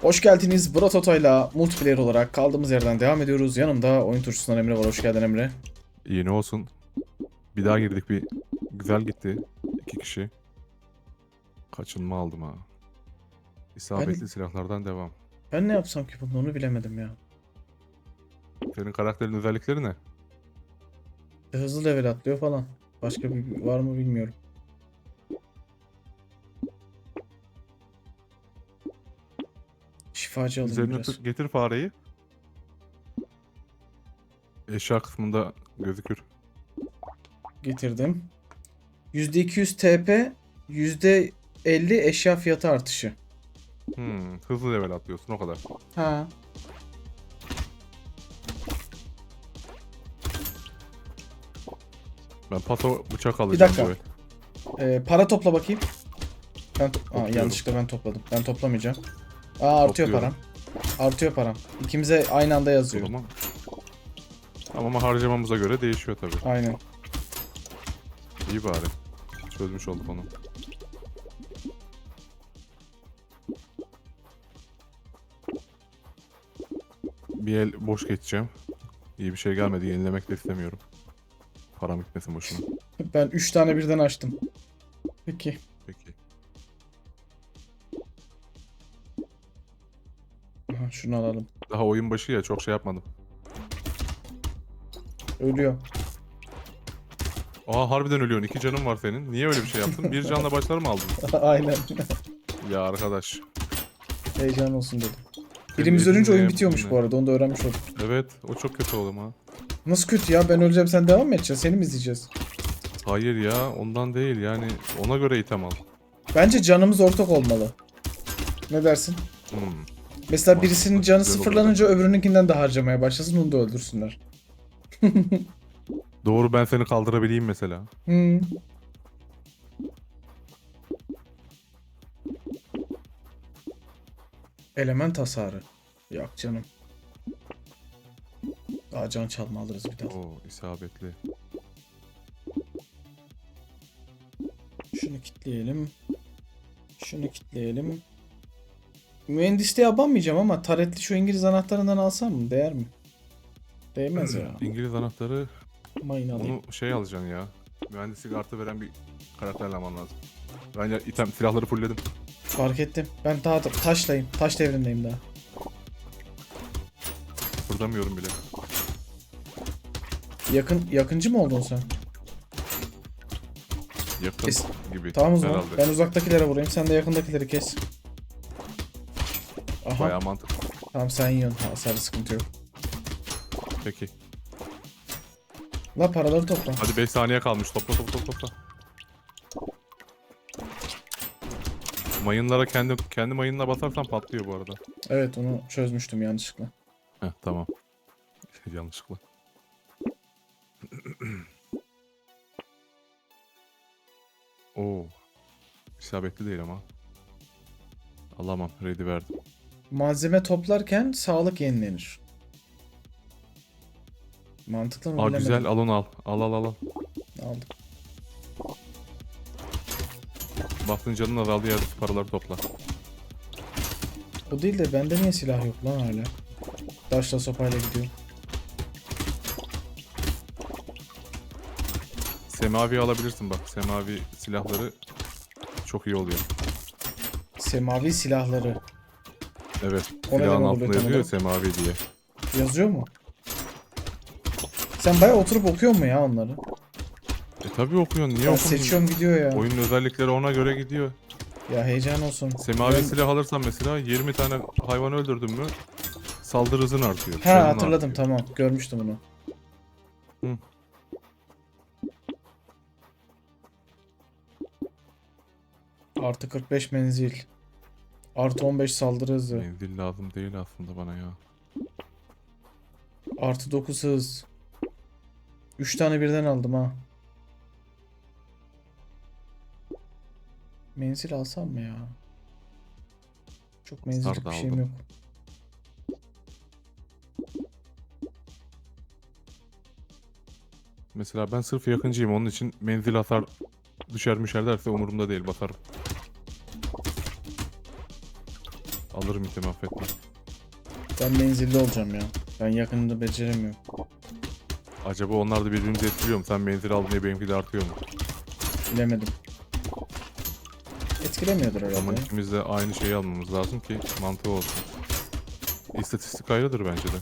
Hoş geldiniz. Brototo'yla multiplayer olarak kaldığımız yerden devam ediyoruz. Yanımda oyun turşusundan Emre var. Hoş geldin Emre. Ne olsun. Bir daha girdik bir güzel gitti. İki kişi. Kaçınma aldım ha. İsabetli Ben- silahlardan devam. Ben ne yapsam ki bunu onu bilemedim ya. Senin karakterin özellikleri ne? E, Hızlı level atlıyor falan. Başka bir var mı bilmiyorum. Şifacı alayım Üzerine biraz. tut- getir fareyi. Eşya kısmında gözükür. Getirdim. %200 TP, %50 eşya fiyatı artışı. Hmm, hızlı level atlıyorsun o kadar. Ha. Ben pato bıçak alacağım. dakika. böyle. Ee, para topla bakayım. Ben Aa, Topluyorum. yanlışlıkla ben topladım. Ben toplamayacağım. Aa artıyor Topluyorum. param. Artıyor param. İkimize aynı anda yazıyor. zaman. Tamam ama harcamamıza göre değişiyor tabii. Aynen. İyi bari. Çözmüş olduk onu. Bir el boş geçeceğim. İyi bir şey gelmedi. Yenilemek de istemiyorum. Param gitmesin boşuna. Ben 3 tane birden açtım. Peki. Şunu alalım. Daha oyun başı ya çok şey yapmadım. Ölüyor. Aa harbiden ölüyorsun. İki canın var senin. Niye öyle bir şey yaptın? Bir canla başlar mı aldın? Aynen. Ya arkadaş. Heyecan olsun dedim. Birimiz ölünce oyun bitiyormuş ne? bu arada. Onu da öğrenmiş olduk. Evet o çok kötü oğlum ha. Nasıl kötü ya? Ben öleceğim sen devam mı edeceksin? Seni mi izleyeceğiz? Hayır ya ondan değil yani ona göre item al. Bence canımız ortak olmalı. Ne dersin? Hmm. Mesela birisinin canı sıfırlanınca öbürününkinden de harcamaya başlasın onu da öldürsünler. Doğru ben seni kaldırabileyim mesela. Hmm. Element hasarı. Yok canım. Daha can çalma alırız bir daha. Oo isabetli. Şunu kitleyelim. Şunu kitleyelim. Mühendisliğe abanmayacağım ama taretli şu İngiliz anahtarından alsam mı? Değer mi? Değmez ya. İngiliz anahtarı Mayın alayım. onu şey alacaksın ya. Mühendislik artı veren bir karakterle alman lazım. Ben ya item silahları fullledim. Fark ettim. Ben daha da taşlayayım. Taş devrindeyim daha. Fırdamıyorum bile. Yakın yakıncı mı oldun sen? Yakın Es- gibi Tamam o zaman. herhalde. Ben uzaktakilere vurayım. Sen de yakındakileri kes. Aha. Bayağı mantıklı. Tamam sen yiyorsun. Hasarı sıkıntı yok. Peki. La paraları topla. Hadi 5 saniye kalmış. Topla topla topla. topla. Mayınlara kendi kendi mayınına basarsan patlıyor bu arada. Evet onu çözmüştüm yanlışlıkla. Heh tamam. Yanlışlıkla. Oo. İsabetli değil ama. Alamam. Ready verdim. Malzeme toplarken sağlık yenilenir. Mantıklı mı Aa bilemedim. güzel al onu al. Al al al al. Aldım. Baktın canın azaldı yerde paraları topla. O değil de bende niye silah yok lan hala? Taşla sopayla gidiyor. Semavi alabilirsin bak. Semavi silahları çok iyi oluyor. Semavi silahları. Evet. O Silahın demek altında oluyor yazıyor ya semavi diye. Yazıyor mu? Sen bayağı oturup okuyor mu ya onları? E tabi okuyorsun. Niye Ya okuyorsun? seçiyorum gidiyor ya. Oyunun özellikleri ona göre gidiyor. Ya heyecan olsun. Semavi Ben- silah alırsan mesela 20 tane hayvan öldürdün mü saldırı hızın artıyor. Ha canın hatırladım artıyor. tamam. Görmüştüm onu. Hı. Artı 45 menzil. Artı 15 saldırı hızı. Menzil lazım değil aslında bana ya. Artı 9 hız. 3 tane birden aldım ha. Menzil alsam mı ya? Çok menzillik bir şeyim aldım. yok. Mesela ben sırf yakıncıyım onun için menzil hasar düşer müşer derse umurumda değil basarım. Alırım itemi affetme. Ben menzilli olacağım ya. Ben yakınında beceremiyorum. Acaba onlar da birbirimizi etkiliyor mu? Sen menzil aldın diye benimki de artıyor mu? Bilemedim. Etkilemiyordur Ama herhalde. ya. ikimiz de aynı şeyi almamız lazım ki mantığı olsun. İstatistik ayrıdır bence de.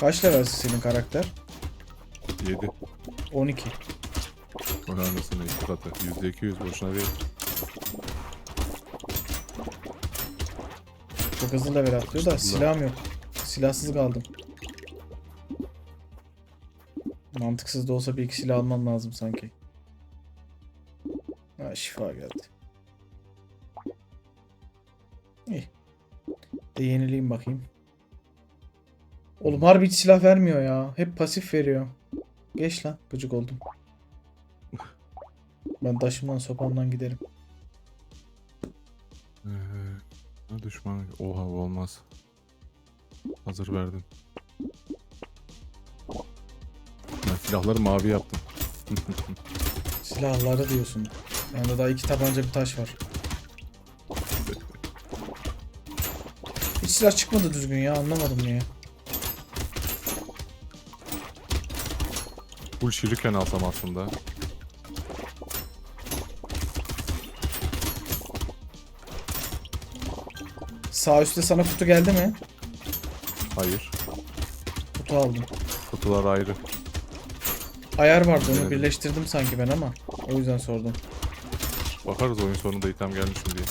Kaç levelsin senin karakter? 7. 12. Önemlisine iki katı. %200 boşuna değil. Çok hızlı level atlıyor da silahım yok. Silahsız kaldım. Mantıksız da olsa bir iki silah almam lazım sanki. Ha şifa geldi. İyi. De yenileyim bakayım. Oğlum harbi hiç silah vermiyor ya. Hep pasif veriyor. Geç lan. Gıcık oldum. Ben taşımdan sopamdan giderim. Ee, ne düşman? Oha olmaz. Hazır verdim. Ben silahları mavi yaptım. Silahları diyorsun. Yanında daha iki tabanca bir taş var. Hiç silah çıkmadı düzgün ya anlamadım niye. Full şiriken alsam aslında. Sağ üstte sana kutu geldi mi? Hayır. Kutu aldım. Kutular ayrı. Ayar vardı onu Denedim. birleştirdim sanki ben ama. O yüzden sordum. Bakarız oyun sonunda item gelmiş mi diye.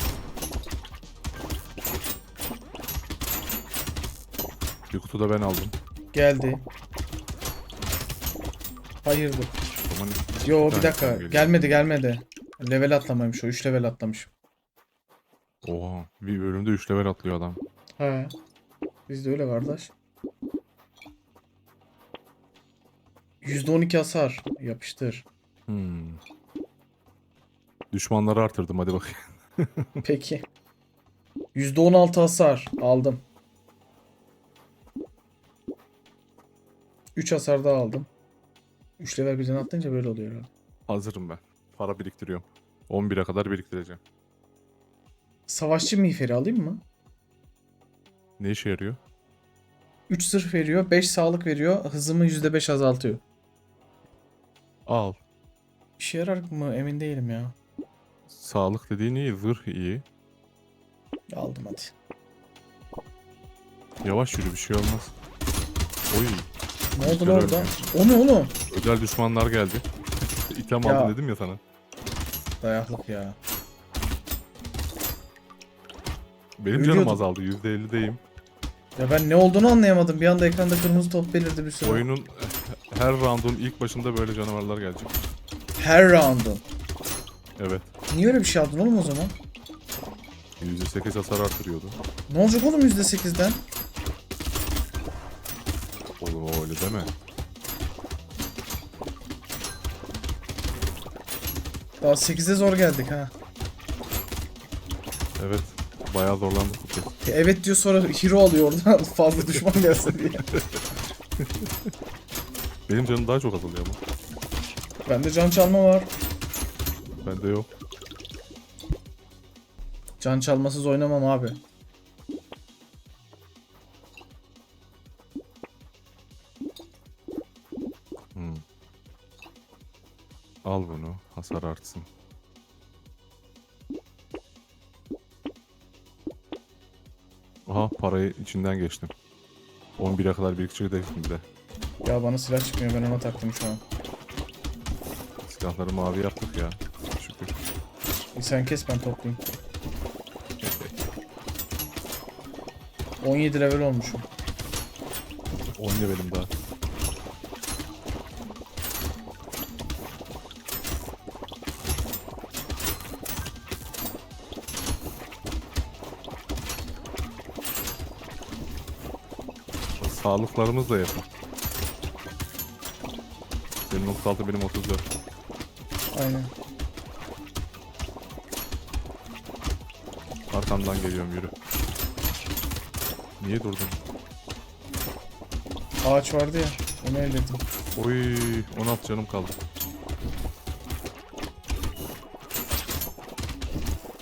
Bir kutu da ben aldım. Geldi. Hayırdır. Zaman Yo Bir dakika. geliyor. Gelmedi gelmedi. Level atlamaymış o. 3 level atlamış. Oha. Bir bölümde 3 level atlıyor adam. He. Bizde öyle kardeş. %12 hasar. Yapıştır. Hmm. Düşmanları artırdım hadi bakayım. Peki. %16 hasar aldım. 3 hasar daha aldım. 3 level birden atlayınca böyle oluyor herhalde. Hazırım ben. Para biriktiriyorum. 11'e kadar biriktireceğim. Savaşçı miğferi alayım mı? Ne işe yarıyor? 3 zırh veriyor, 5 sağlık veriyor, hızımı %5 azaltıyor. Al. İşe yarar mı emin değilim ya. Sağlık dediğin iyi, zırh iyi. Aldım hadi. Yavaş yürü bir şey olmaz. Oy. Ne oldu lan orada? O ne oğlum? Özel düşmanlar geldi. İtem Ya. aldım dedim ya sana. Dayaklık ya. Benim Ölüyordum. canım azaldı. %50'deyim. Ya ben ne olduğunu anlayamadım. Bir anda ekranda kırmızı top belirdi bir sürü. Oyunun her round'un ilk başında böyle canavarlar gelecek. Her round'un. Evet. Niye öyle bir şey aldın oğlum o zaman? %8 hasar artırıyordu. Ne olacak oğlum %8'den? Öyle deme. Daha 8'e zor geldik ha. Evet. Bayağı zorlandık bu kez. E, Evet diyor sonra hero alıyor oradan fazla düşman gelse diye. Benim canım daha çok azalıyor ama. Bende can çalma var. Bende yok. Can çalmasız oynamam abi. Hasar artsın. Aha parayı içinden geçtim. 11'e kadar şimdi de. Ya bana silah çıkmıyor ben ona taktım şu an. Silahları mavi yaptık ya. Şükür. Bir sen kes ben toplayayım. 17 level olmuşum. 10 levelim daha. sağlıklarımızla yapın. Benim 36 benim 34. Aynen. Arkamdan geliyorum yürü. Niye durdun? Ağaç vardı ya. Onu elledim. Oy 16 canım kaldı.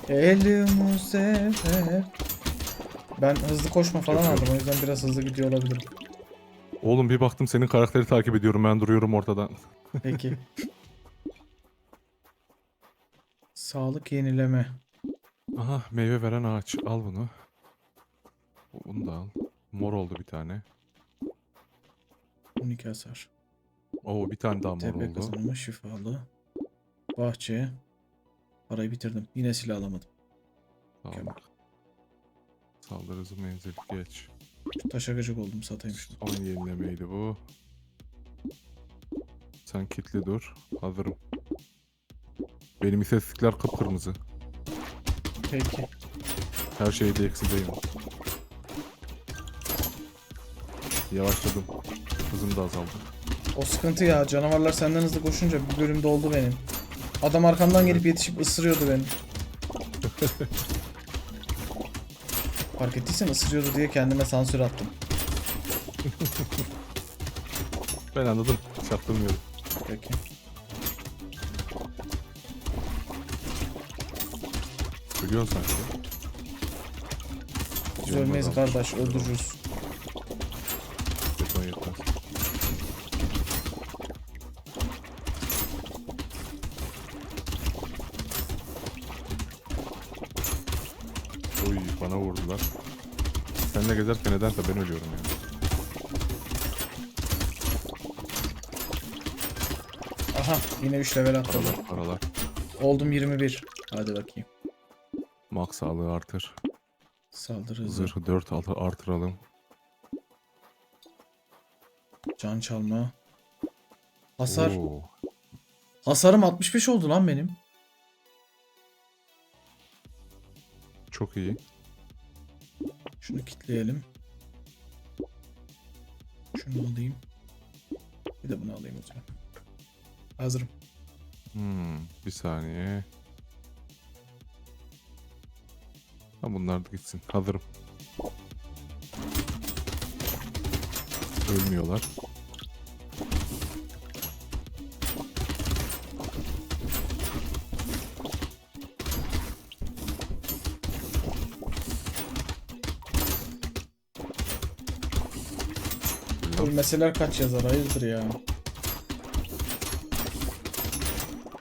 Elimi sefer ben hızlı koşma falan aldım o yüzden biraz hızlı gidiyor olabilirim. Oğlum bir baktım senin karakteri takip ediyorum. Ben duruyorum ortada. Peki. Sağlık yenileme. Aha meyve veren ağaç. Al bunu. Bunu da al. Mor oldu bir tane. 12 hasar. Oo bir tane daha mor TP oldu. kazanımı şifalı. Bahçe. Parayı bitirdim. Yine silah alamadım. Tamam. Saldırı hızı menzil geç. Taşa gıcık oldum satayım şunu. Son yenilemeydi bu. Sen kilitli dur. Hazırım. Benim istatistikler kıpkırmızı. Peki. Her şeyde eksideyim. Yavaşladım. Hızım da azaldı. O sıkıntı ya. Canavarlar senden hızlı koşunca bir bölüm doldu benim. Adam arkamdan gelip yetişip ısırıyordu beni. Fark ettiysen ısırıyordu diye kendime sansür attım. Ben anladım. Çaktırmıyorum. Peki. Biliyorsun sanki. Biz ölmeyiz kardeş. Öldürürüz. Gezerken nedense ben ölüyorum yani. Aha yine 3 level atladım. Paralar paralar. Oldum 21. Hadi bakayım. Max sağlığı artır. Saldırı hızı. Zırhı 4 altı artıralım. Can çalma. Hasar. Oo, Hasarım 65 oldu lan benim. çok iyi. Şunu kitleyelim. Şunu alayım. Bir de bunu alayım o zaman. Hazırım. Hmm, bir saniye. Ha bunlar da gitsin. Hazırım. Ölmüyorlar. Ölmeseler kaç yazar hayırdır ya.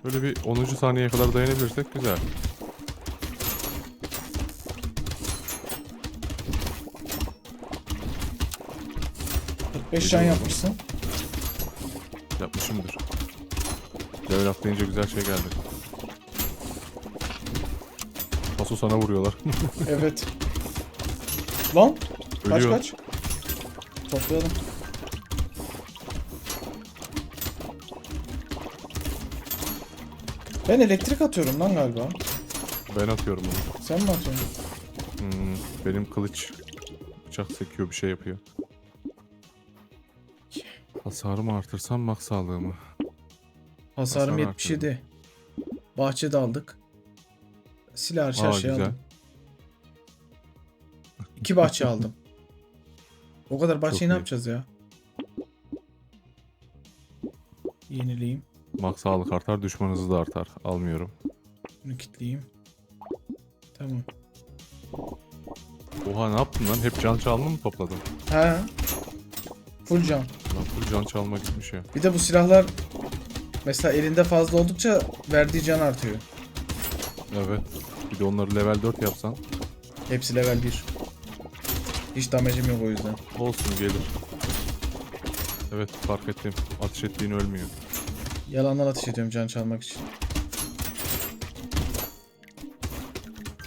Böyle bir 10. saniyeye kadar dayanabilirsek güzel. beş can yapmışsın. Yapmışımdır. Level atlayınca güzel şey geldi. Paso sana vuruyorlar. Evet. Lan kaç Ölüyor. kaç. Toplayalım. Ben elektrik atıyorum lan galiba. Ben atıyorum onu. Sen mi atıyorsun? Hmm, benim kılıç bıçak sekiyor bir şey yapıyor. Hasarımı artırsam max sağlığımı. Hasarım Hasar 77. Bahçede aldık. Silah her Aa, şey güzel. aldım. İki bahçe aldım. O kadar bahçeyi ne iyi. yapacağız ya? Yenileyim. Max sağlık artar, düşman hızı da artar. Almıyorum. Bunu kilitleyeyim. Tamam. Oha ne yaptın lan? Hep can çalma mı topladın? He. Full can. Lan full can çalma gitmiş ya. Bir de bu silahlar mesela elinde fazla oldukça verdiği can artıyor. Evet. Bir de onları level 4 yapsan. Hepsi level 1. Hiç damage'im yok o yüzden. Olsun gelir. Evet fark ettim. Ateş ettiğin ölmüyor. Yalandan ateş ediyorum can çalmak için.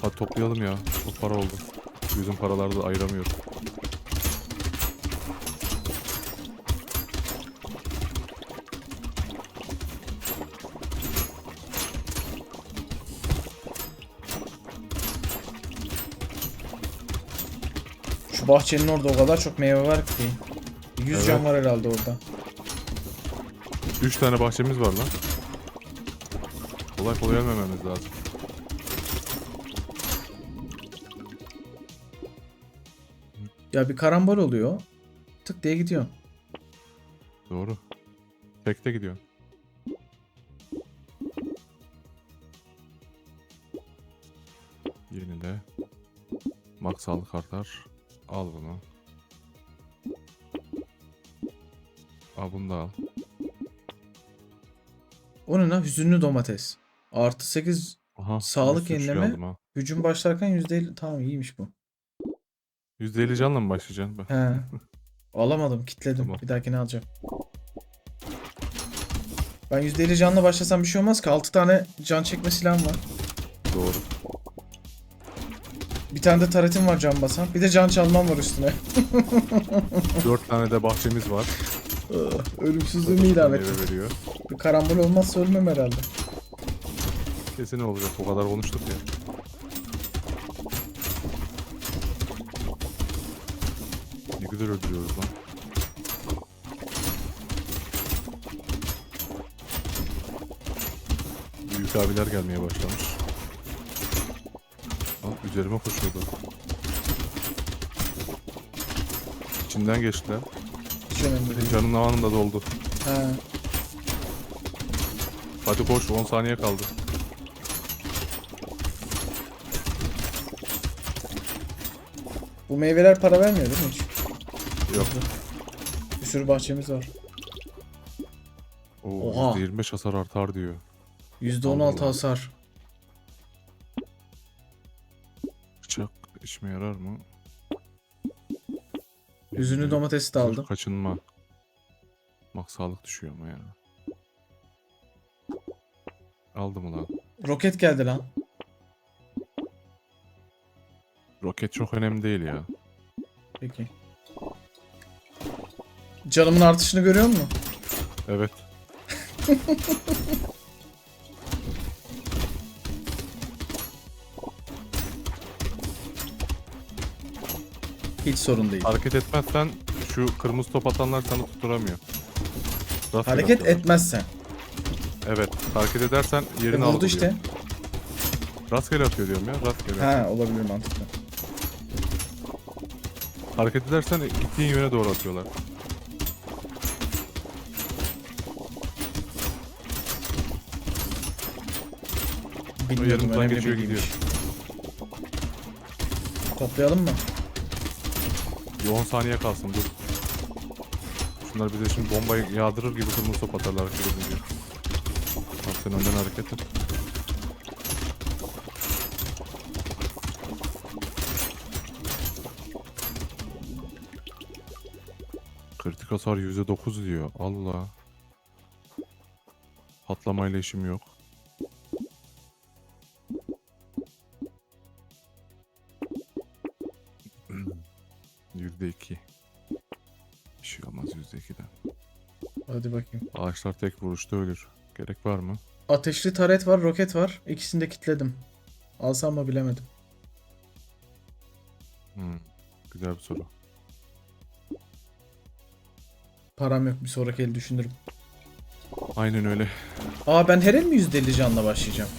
Hadi toplayalım ya. Çok para oldu. Yüzün paraları da ayıramıyorum. Şu bahçenin orada o kadar çok meyve var ki. 100 can Evet. var herhalde orada. 3 tane bahçemiz var lan. Kolay kolay ölmememiz lazım. Ya bir karambol oluyor. Tık diye gidiyor. Doğru. Tekte gidiyor. Yenile. Max sağlık artar. Al bunu. Al bunu da al. O ne lan? Hüzünlü domates. Artı 8 Aha, Sağlık bir sürü şey yenileme. aldım ha. hücum başlarken %50. Tamam iyiymiş bu. %50 canla mı başlayacaksın? Ben- He. Alamadım. Kitledim. Tamam. Bir dahakine alacağım. Ben %50 canla başlasam bir şey olmaz ki. 6 tane can çekme silahım var. Doğru. Bir tane de taretim var can basan. Bir de can çalmam var üstüne. 4 tane de bahçemiz var. Ölümsüzlüğümü ilan ettim. Meyve veriyor. Bir karambol olmazsa ölmem herhalde. Kesin olacak. O kadar konuştuk ya. Ne güzel öldürüyoruz lan. Büyük abiler gelmeye başlamış. Al üzerime koşuyordu. İçinden geçtiler. Önemli değil. Canın anında doldu. He. Hadi koş 10 saniye kaldı. Bu meyveler para vermiyor değil mi hiç? Yok. Bir sürü bahçemiz var. Oo, Oha. %25 hasar artar diyor. %16 Allah. hasar. Bıçak işime yarar mı? Üzünlü Ee, domatesi de aldım. Kaçınma. Bak sağlık düşüyor ama ya. Aldım ulan. Roket geldi lan. Roket çok önemli değil ya. Peki. Canımın artışını görüyor musun? Evet. Hiç sorun değil. Hareket etmezsen şu kırmızı top atanlar sana tutturamıyor. Rastgele Hareket atıyorlar. etmezsen. Evet. Hareket edersen E, yerini vurdu algılıyor. işte. Rastgele atıyor diyorum ya. Rastgele. Ha olabilir mantıklı. Hareket edersen gittiğin yöne doğru atıyorlar. O Bilmiyordum yanımızdan önemli geçiyor bilgiymiş. gidiyor. Toplayalım mı? Bir 10 saniye kalsın dur. Şunlar bize şimdi bombayı yağdırır gibi kırmızı top atarlar. Bak sen önden hareket et. Kritik hasar %9 diyor. Allah. Patlamayla işim yok. Ağaçlar tek vuruşta ölür. Gerek var mı? Ateşli taret var, roket var. İkisini de kitledim. Alsam mı bilemedim. Hmm. Güzel bir soru. Param yok bir sonraki el düşünürüm. Aynen öyle. Aa ben her el mi %50 canla başlayacağım?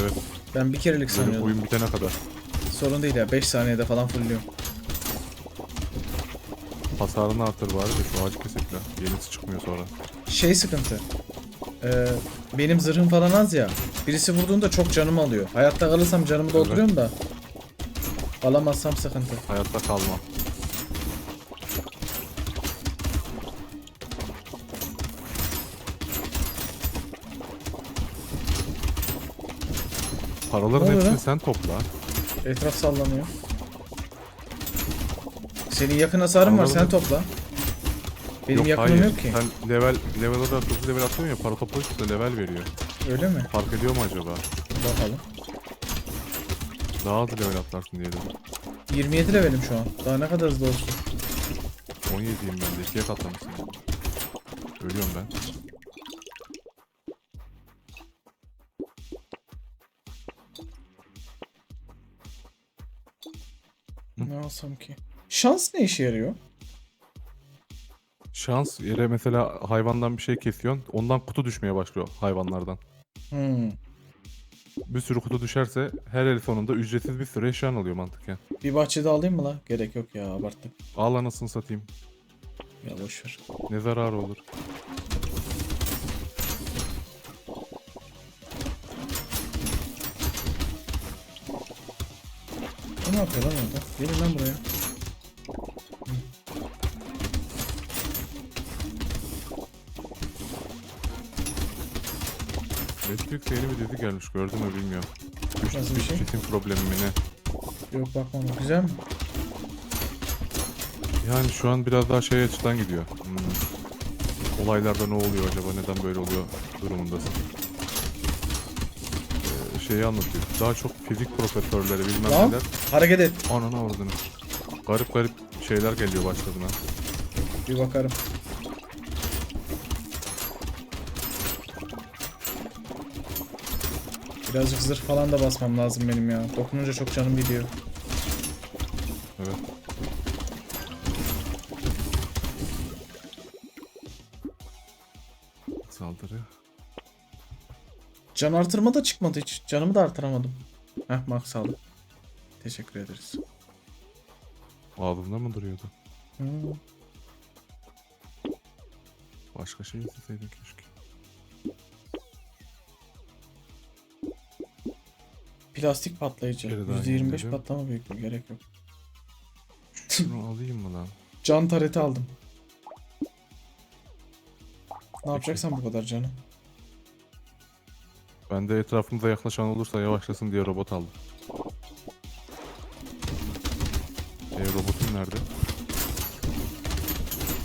Evet. Ben bir kerelik Böyle sanıyordum. oyun bitene kadar. Sorun değil ya 5 saniyede falan fullüyorum. Hasarını artır bari de şu ağacı kesekle. Yenisi çıkmıyor sonra. Şey sıkıntı. Ee, benim zırhım falan az ya. Birisi vurduğunda çok canımı alıyor. Hayatta kalırsam canımı dolduruyorum da. Alamazsam sıkıntı. Hayatta kalma. Paraların hepsini sen topla. Etraf sallanıyor. Senin yakın hasarın var sen topla. Benim yok, yakınım hayır. yok ki. Sen level, level olarak 9 level atlıyorsun ya para toplayıp da level veriyor. Öyle mi? Fark ediyor mu acaba? Bakalım. Daha az level atlarsın diye dedim. 27 levelim şu an. Daha ne kadar hızlı olsun. 17'yim ben de. 2'ye katlamışsın. Ölüyorum ben. Ne alsam ki? Şans ne işe yarıyor? Şans yere mesela hayvandan bir şey kesiyorsun. Ondan kutu düşmeye başlıyor hayvanlardan. Hmm. Bir sürü kutu düşerse her el sonunda ücretsiz bir sürü eşyan oluyor mantıken. Bir bahçede alayım mı la? Gerek yok ya abarttık. Al anasını satayım. Ya boşver. Ne zararı olur. yapıyor lan orada? Gelin lan buraya. Netflix yeni bir dizi gelmiş gördün mü bilmiyorum. Nasıl bir şey? Çetin problemi mi ne? Yok bakmam. Güzel mi? Yani şu an biraz daha şey açıdan gidiyor. Hmm. Olaylarda ne oluyor acaba neden böyle oluyor durumundasın. Ee, şeyi anlatıyor. Daha çok fizik profesörleri bilmem Lan. neler. Hareket et. Ananı avradını. Garip garip şeyler geliyor başladığına. Bir bakarım. Birazcık zırh falan da basmam lazım benim ya. Dokununca çok canım gidiyor. Evet. Saldırı. Can artırma da çıkmadı hiç. Canımı da artıramadım. Heh max sağlık. Teşekkür ederiz. Ağzında mı duruyordu? Hmm. Başka şey isteseydin keşke. Plastik patlayıcı. Bir kere daha %25 yeniledim. patlama büyüklüğü gerek yok. Şunu alayım mı lan? Can tareti aldım. Ne yapacaksan bu kadar canım. Ben de etrafımıza yaklaşan olursa yavaşlasın diye robot aldım. E robotum nerede?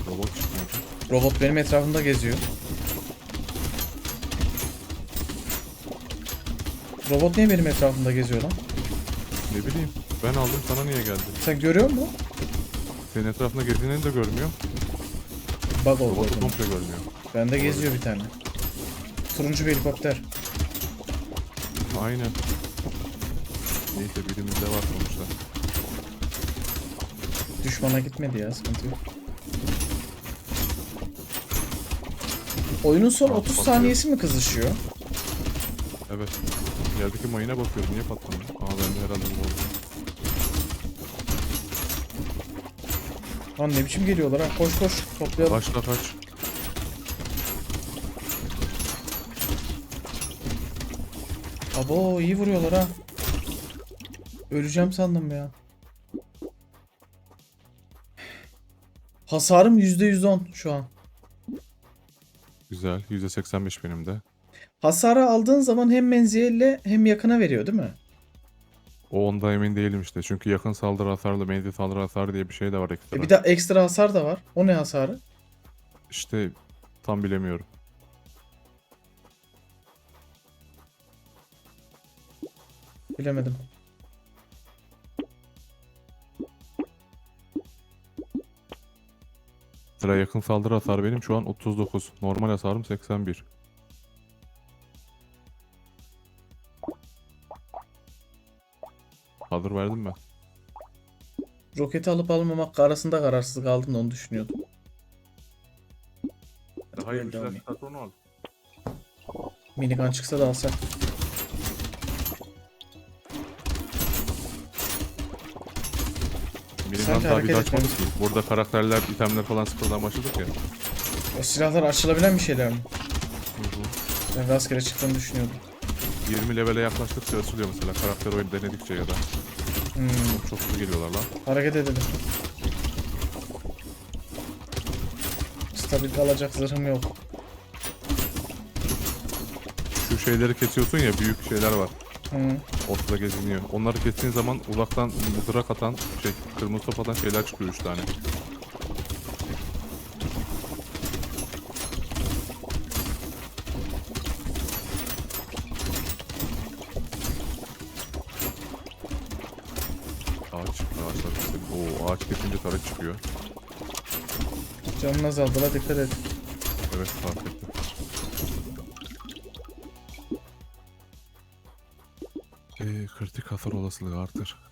Robot çıkmadı. Robot benim etrafımda geziyor. Robot niye benim etrafımda geziyor lan? Ne bileyim. Ben aldım sana niye geldi? Sen görüyor musun? Senin etrafında gezineni de görmüyor. Bug oldu. Robotu komple görmüyor. Bende geziyor bir tane. Turuncu bir helikopter. Aynen. Neyse birimizde var sonuçta. Düşmana gitmedi ya sıkıntı yok. Oyunun son Aa, 30 patlıyor. saniyesi mi kızışıyor? Evet. Yerdeki mayına bakıyorum. Niye patlamıyor? Aa ben de herhalde bu oldu. Lan ne biçim geliyorlar ha? Koş koş toplayalım. Başla kaç. Abo iyi vuruyorlar ha. Öleceğim sandım ya. Hasarım %110 şu an. Güzel. %85 benim de. Hasarı aldığın zaman hem menzille hem yakına veriyor değil mi? O onda emin değilim işte. Çünkü yakın saldırı hasarlı, menzil saldırı hasarı diye bir şey de var ekstra. E bir de ekstra hasar da var. O ne hasarı? İşte tam bilemiyorum. Bilemedim. Sıra yakın saldırı hasarı benim şu an 39. Normal hasarım 81. Hazır verdim ben. Roketi alıp almamak arasında kararsız kaldım da onu düşünüyordum. Hayır, Devam et. patronu al. Minigun çıksa da alsak. Sanki daha bir hareket açmadık ki. Burada karakterler, itemler falan sıfırdan başladık ya. O silahlar açılabilen bir şeyler mi? Hı hı. Ben rastgele çıktığını düşünüyordum. 20 levele yaklaştıkça açılıyor mesela karakter oyun denedikçe ya da. Hmm, Çok, çok hızlı geliyorlar lan. hareket edelim. Stabil kalacak zırhım yok. Şu şeyleri kesiyorsun ya büyük şeyler var. Hı. Ortada geziniyor. Onları kestiğin zaman uzaktan mızrak atan, şey, kırmızı top atan şeyler çıkıyor 3 tane. Ağaç, ağaçlar keselim. Oo, ağaç kesince taret çıkıyor. Canın azaldı la dikkat et. Evet, fark ettim. Ee, kritik hasar olasılığı artır.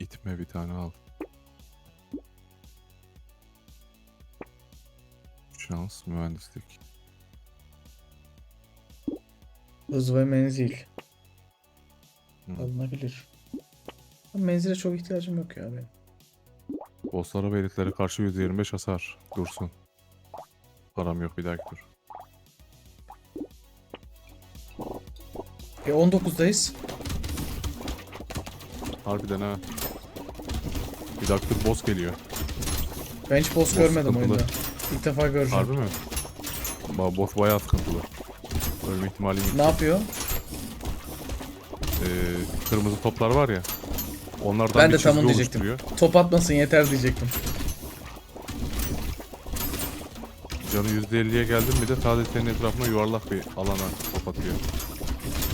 İtme bir tane al. Şans, mühendislik. Hız ve menzil. Hı. Alınabilir. Menzile çok ihtiyacım yok ya benim. Bosslara ve elitlere karşı %25 hasar. Dursun. Param yok bir dahaki tur. E 19'dayız. Harbiden ha. Bir dakika boss geliyor. Ben hiç boss görmedim sıkıntılı. oyunda. İlk defa göreceğim. Harbi mi? Ba boss bayağı sıkıntılı. Ölme ihtimali yüksek. Ne yapıyor? Ee, kırmızı toplar var ya. Onlardan Ben bir de tam onu diyecektim. oluşturuyor. Top atmasın yeter diyecektim. Canı %50'ye geldin mi de sadece senin etrafına yuvarlak bir alana top atıyor.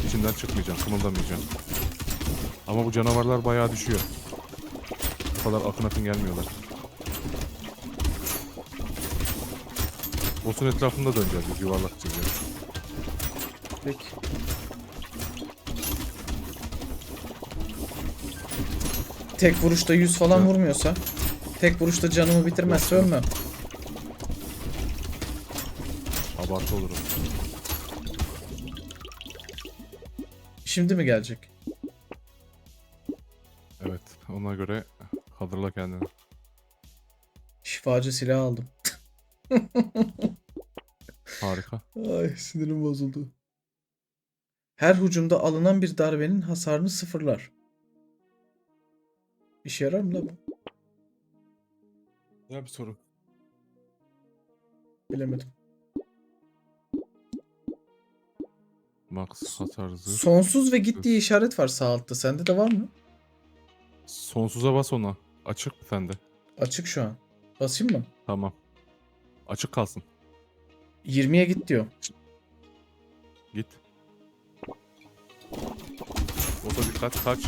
İçinden çıkmayacaksın, kımıldamayacaksın. Ama bu canavarlar bayağı düşüyor. Bu kadar akın akın gelmiyorlar. Boss'un etrafında döneceğiz biz yuvarlak çizeceğiz. Peki. Tek vuruşta 100 falan vurmuyorsa, tek vuruşta canımı bitirmezse ölmem. Abartı olur o. Şimdi mi gelecek? Evet, ona göre hazırla kendini. Şifacı silah aldım. Harika. Ay sinirim bozuldu. Her hücumda alınan bir darbenin hasarını sıfırlar. İşe yarar mı la bu? Güzel bir soru. Bilemedim. Max hızı. Sonsuz ve git diye işaret var sağ altta. Sende de var mı? Sonsuza bas ona. Açık mı sende? Açık şu an. Basayım mı? Tamam. Açık kalsın. 20'ye git diyor. Git. Ota dikkat kaç.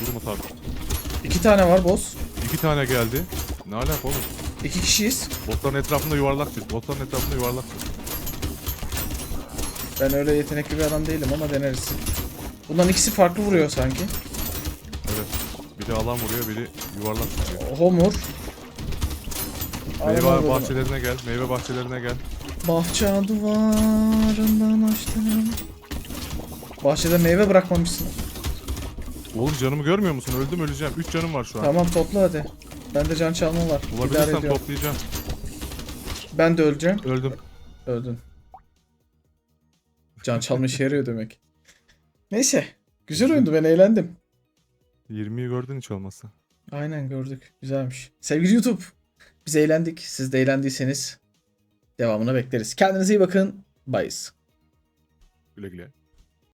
Durma tabi. İki tane var boss. İki tane geldi. Ne alaka oğlum? İki kişiyiz. Botların etrafında yuvarlak çiz. Botların etrafında yuvarlak çiz. Ben öyle yetenekli bir adam değilim ama deneriz. Bunların ikisi farklı vuruyor sanki. Evet. Biri alan vuruyor, biri yuvarlak çiziyor. Homur. Meyve bahçelerine gel. Meyve bahçelerine gel. Bahçe duvarından açtım. Bahçede meyve bırakmamışsın. Oğlum canımı görmüyor musun? Öldüm öleceğim. Üç canım var şu an. Tamam topla hadi. Bende can çalma var. İdare Bulabilirsem ediyorum. toplayacağım. Ben de öleceğim. Öldüm. Öldün. Can çalma işe yarıyor demek. Neyse. Güzel oyundu ben eğlendim. 20'yi gördün hiç olmazsa. Aynen gördük. Güzelmiş. Sevgili YouTube. Biz eğlendik. Siz de eğlendiyseniz devamını bekleriz. Kendinize iyi bakın. Bayız. Güle güle.